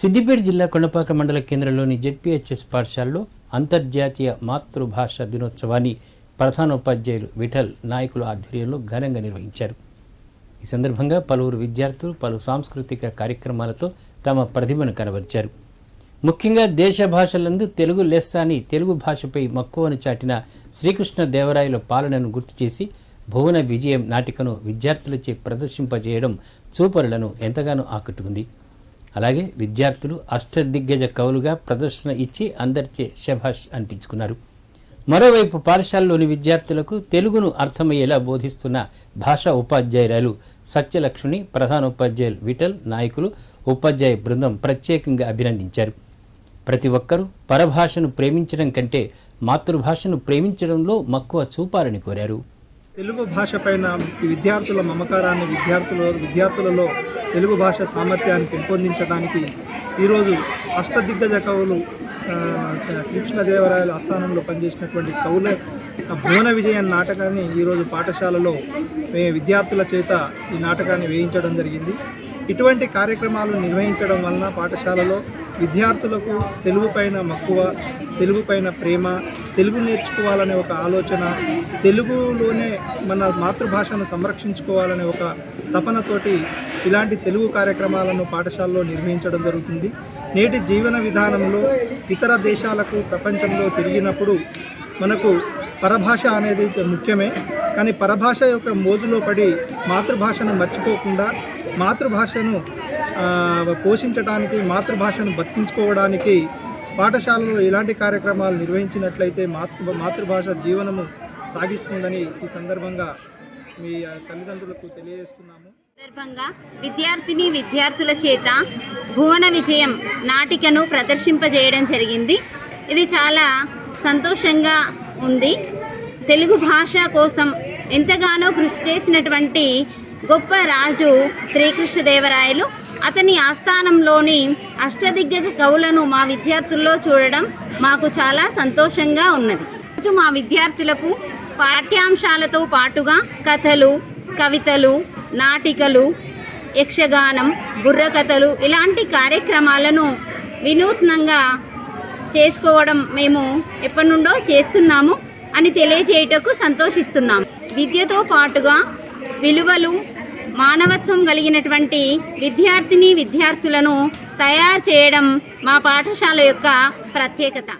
సిద్దిపేట జిల్లా కొండపాక మండల కేంద్రంలోని జెడ్పీహెచ్ఎస్ పాఠశాలలో అంతర్జాతీయ మాతృభాష దినోత్సవాన్ని ప్రధానోపాధ్యాయులు విఠల్ నాయకుల ఆధ్వర్యంలో ఘనంగా నిర్వహించారు. ఈ సందర్భంగా పలువురు విద్యార్థులు పలు సాంస్కృతిక కార్యక్రమాలతో తమ ప్రతిభను కనబరిచారు. ముఖ్యంగా దేశ భాషలందు తెలుగు లెస్స అని తెలుగు భాషపై మక్కువను చాటిన శ్రీకృష్ణ దేవరాయల పాలనను గుర్తు చేసి భువన విజయం నాటికను విద్యార్థులచే ప్రదర్శింపజేయడం చూపరులను ఎంతగానో ఆకట్టుకుంది. అలాగే విద్యార్థులు అష్టదిగ్గజ కవులుగా ప్రదర్శన ఇచ్చి అందరిచే శభాష్ అనిపించుకున్నారు. మరోవైపు పాఠశాలలోని విద్యార్థులకు తెలుగును అర్థమయ్యేలా బోధిస్తున్న భాషా ఉపాధ్యాయురాలు సత్యలక్ష్మిని ప్రధానోపాధ్యాయులు విఠల్ నాయకులు ఉపాధ్యాయ బృందం ప్రత్యేకంగా అభినందించారు. ప్రతి ఒక్కరూ పరభాషను ప్రేమించడం కంటే మాతృభాషను ప్రేమించడంలో మక్కువ చూపాలని కోరారు. తెలుగు భాష పైన విద్యార్థుల మమకారాన్ని విద్యార్థుల విద్యార్థులలో తెలుగు భాష సామర్థ్యాన్ని పెంపొందించడానికి ఈరోజు అష్టదిగ్గజ కవులు కృష్ణదేవరాయల ఆస్థానంలో పనిచేసినటువంటి కవుల భువన విజయన్ నాటకాన్ని ఈరోజు పాఠశాలలో మే విద్యార్థుల చేత ఈ నాటకాన్ని వేయించడం జరిగింది. ఇటువంటి కార్యక్రమాలు నిర్వహించడం వలన పాఠశాలలో విద్యార్థులకు తెలుగు పైన మక్కువ తెలుగు పైన ప్రేమ తెలుగు నేర్చుకోవాలనే ఒక ఆలోచన తెలుగులోనే మన మాతృభాషను సంరక్షించుకోవాలనే ఒక తపనతోటి ఇలాంటి తెలుగు కార్యక్రమాలను పాఠశాలలో నిర్వహించడం జరుగుతుంది. నేటి జీవన విధానంలో ఇతర దేశాలకు ప్రపంచంలో తిరిగినప్పుడు మనకు పరభాష అనేది ముఖ్యమే. కానీ పరభాష యొక్క మోజులో పడి మాతృభాషను మర్చిపోకుండా మాతృభాషను పోషించడానికి మాతృభాషను బతికించుకోవడానికి పాఠశాలలో ఇలాంటి కార్యక్రమాలు నిర్వహించినట్లయితే మాతృ మాతృభాష జీవనము సాగిస్తుందని ఈ సందర్భంగా మీ తల్లిదండ్రులకు తెలియజేస్తున్నాము. సందర్భంగా విద్యార్థిని విద్యార్థుల చేత భువన విజయం నాటికను ప్రదర్శింపజేయడం జరిగింది. ఇది చాలా సంతోషంగా ఉంది. తెలుగు భాష కోసం ఎంతగానో కృషి చేసినటువంటి గొప్ప రాజు శ్రీకృష్ణదేవరాయలు అతని ఆస్థానంలోని అష్టదిగ్గజ కవులను మా విద్యార్థుల్లో చూడడం మాకు చాలా సంతోషంగా ఉన్నది. రోజు మా విద్యార్థులకు పాఠ్యాంశాలతో పాటుగా కథలు కవితలు నాటికలు యక్షగానం బుర్రకథలు ఇలాంటి కార్యక్రమాలను వినూత్నంగా చేసుకోవడం మేము ఎప్పటి నుండో చేస్తున్నాము అని తెలియజేయటకు సంతోషిస్తున్నాం. విద్యతో పాటుగా విలువలు మానవత్వం కలిగినటువంటి విద్యార్థిని విద్యార్థులను తయారు చేయడం మా పాఠశాల యొక్క ప్రత్యేకత.